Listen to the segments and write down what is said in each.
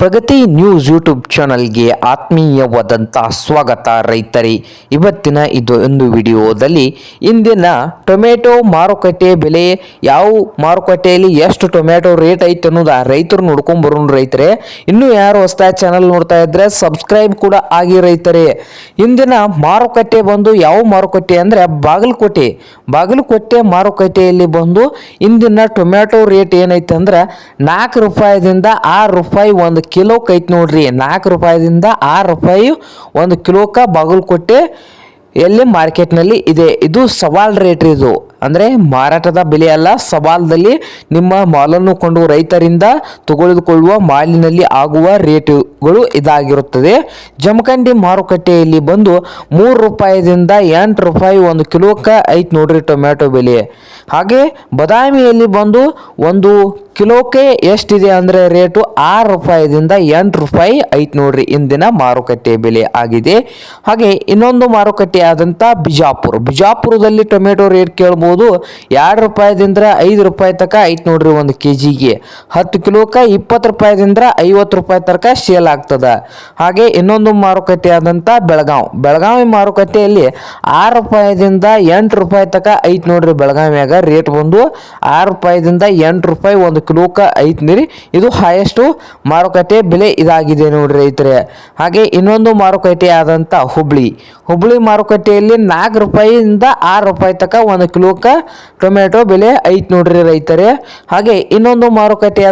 ಪ್ರಗತಿ news YouTube ಚಾನಲ್ಗೆ ಆತ್ಮೀಯವಾದಂಥ ಸ್ವಾಗತ ರೈತರಿ. ಇವತ್ತಿನ ಇದು ಒಂದು ವಿಡಿಯೋದಲ್ಲಿ ಇಂದಿನ ಟೊಮೆಟೊ ಮಾರುಕಟ್ಟೆ ಬೆಲೆ ಯಾವ ಮಾರುಕಟ್ಟೆಯಲ್ಲಿ ಎಷ್ಟು ಟೊಮೆಟೊ ರೇಟ್ ಐತೆ ಅನ್ನೋದು ರೈತರು ನೋಡ್ಕೊಂಡ್ ಬರೋಣ ರೈತರೇ. ಇನ್ನೂ ಯಾರು ಹೊಸದಾಗಿ ಚಾನಲ್ ನೋಡ್ತಾ ಇದ್ರೆ ಸಬ್ಸ್ಕ್ರೈಬ್ ಕೂಡ ಆಗಿ ರೈತರೇ. ಇಂದಿನ ಮಾರುಕಟ್ಟೆ ಬಂದು ಯಾವ ಮಾರುಕಟ್ಟೆ ಅಂದರೆ ಬಾಗಲಕೋಟೆ. ಬಾಗಲಕೋಟೆ ಮಾರುಕಟ್ಟೆಯಲ್ಲಿ ಬಂದು ಇಂದಿನ ಟೊಮೆಟೊ ರೇಟ್ ಏನೈತೆ ಅಂದ್ರೆ ನಾಲ್ಕು ರೂಪಾಯಿದಿಂದ ಆರು ರೂಪಾಯಿ ಒಂದು ಕಿಲೋಕ್ಕೆ ಐತೆ ನೋಡ್ರಿ. ನಾಲ್ಕು ರೂಪಾಯಿದಿಂದ ಆರು ರೂಪಾಯಿ ಒಂದು ಕಿಲೋಕ್ಕೆ ಬಾಗಲಕೋಟೆ ಎಲ್ಲಿ ಮಾರ್ಕೆಟ್ನಲ್ಲಿ ಇದೆ. ಇದು ಸವಾಲ್ ರೇಟ್ ಇದು. ಅಂದರೆ ಮಾರಾಟದ ಬೆಲೆ ಅಲ್ಲ, ಸವಾಲ್ದಲ್ಲಿ ನಿಮ್ಮ ಮಾಲನ್ನು ಕೊಂಡು ರೈತರಿಂದ ತೆಗೆದುಕೊಳ್ಳುವ ಮಾಲಿನಲ್ಲಿ ಆಗುವ ರೇಟುಗಳು ಇದಾಗಿರುತ್ತದೆ. ಜಮಖಂಡಿ ಮಾರುಕಟ್ಟೆಯಲ್ಲಿ ಬಂದು ಮೂರು ರೂಪಾಯಿದಿಂದ ಎಂಟು ರೂಪಾಯಿ ಒಂದು ಕಿಲೋಕ್ಕೆ ಐತೆ ನೋಡ್ರಿ ಟೊಮ್ಯಾಟೊ ಬೆಲೆ. ಹಾಗೆ ಬದಾಮಿಯಲ್ಲಿ ಬಂದು ಒಂದು ಕಿಲೋಕ್ಕೆ ಎಷ್ಟಿದೆ ಅಂದರೆ ರೇಟು ಆರು ರೂಪಾಯಿದಿಂದ ಎಂಟು ರೂಪಾಯಿ ಐತೆ ನೋಡ್ರಿ ಇಂದಿನ ಮಾರುಕಟ್ಟೆ ಬೆಲೆ ಆಗಿದೆ. ಹಾಗೆ ಇನ್ನೊಂದು ಮಾರುಕಟ್ಟೆ ಆದಂಥ ಬಿಜಾಪುರ. ಬಿಜಾಪುರದಲ್ಲಿ ಟೊಮೆಟೊ ರೇಟ್ ಕೇಳ್ಬೋದು ಎರಡು ರೂಪಾಯಿದಿಂದ ಐದು ರೂಪಾಯಿ ತನಕ ಐತೆ ನೋಡ್ರಿ ಒಂದು ಕೆ ಜಿಗೆ ಹತ್ತು ಕಿಲೋಕ್ಕೆ ಇಪ್ಪತ್ತು ರೂಪಾಯಿದಿಂದ ಐವತ್ತು ರೂಪಾಯಿ ತನಕ ಸೇಲ್ ಆಗ್ತದೆ. ಹಾಗೆ ಇನ್ನೊಂದು ಮಾರುಕಟ್ಟೆ ಆದಂಥ ಬೆಳಗಾವಿ. ಬೆಳಗಾವಿ ಮಾರುಕಟ್ಟೆಯಲ್ಲಿ ಆರು ರೂಪಾಯಿದಿಂದ ಎಂಟು ರೂಪಾಯಿ ತನಕ ಐತೆ ನೋಡ್ರಿ ಬೆಳಗಾವಿಯಾಗ ರೇಟ್ ಬಂದು ಆರು ರೂಪಾಯಿದಿಂದ ಎಂಟು ರೂಪಾಯಿ ಒಂದು ಕಿಲೋಕ್ಕೆ ಐತೆ ನೀರಿ. ಇದು ಹೈಯೆಸ್ಟು ಮಾರುಕಟ್ಟೆ ಬೆಲೆ ಇದಾಗಿದೆ ನೋಡ್ರಿ ರೈತರೆ. ಹಾಗೆ ಇನ್ನೊಂದು ಮಾರುಕಟ್ಟೆ ಆದಂಥ ಹುಬ್ಳಿ. ಹುಬ್ಳಿ ಮಾರುಕಟ್ಟೆಯಲ್ಲಿ ನಾಲ್ಕು ರೂಪಾಯಿಯಿಂದ ಆರು ರೂಪಾಯಿ ತನಕ ಒಂದು ಟೊಮೆಟೊ ಬೆಲೆ ಐತೆ ನೋಡ್ರಿ ರೈತರೆ. ಹಾಗೆ ಇನ್ನೊಂದು ಮಾರುಕಟ್ಟೆ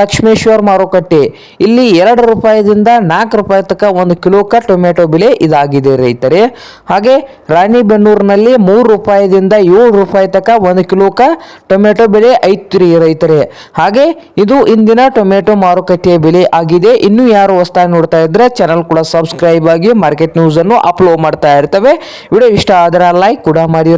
ಲಕ್ಷ್ಮೇಶ್ವರ್ ಮಾರುಕಟ್ಟೆ. ಇಲ್ಲಿ ಎರಡು ರೂಪಾಯಿದಿಂದ ನಾಲ್ಕು ರೂಪಾಯಿ ತನಕ ಒಂದು ಕಿಲೋಕ್ಕೆ ಟೊಮೆಟೊ ಬೆಲೆ ಇದಾಗಿದೆ ರೈತರೆ. ಹಾಗೆ ರಾಣಿ ಬೆನ್ನೂರಿನಲ್ಲಿ ಮೂರು ರೂಪಾಯಿದಿಂದ ಏಳು ರೂಪಾಯಿ ತನಕ ಒಂದು ಕಿಲೋಕ್ಕೆ ಟೊಮೆಟೊ ಬೆಲೆ ಐತ್ರಿ ರೈತರೆ. ಹಾಗೆ ಇದು ಇಂದಿನ ಟೊಮೆಟೊ ಮಾರುಕಟ್ಟೆಯ ಬೆಲೆ ಆಗಿದೆ. ಇನ್ನು ಯಾರು ಹೊಸ್ತಾಗಿ ನೋಡ್ತಾ ಇದ್ರೆ ಚಾನಲ್ ಕೂಡ ಸಬ್ಸ್ಕ್ರೈಬ್ ಆಗಿ ಮಾರ್ಕೆಟ್ ನ್ಯೂಸ್ ಅನ್ನು ಅಪ್ಲೋಡ್ ಮಾಡ್ತಾ ಇರ್ತವೆ. ವಿಡಿಯೋ ಇಷ್ಟ ಆದರೆ ಲೈಕ್ ಕೂಡ ಮಾಡಿ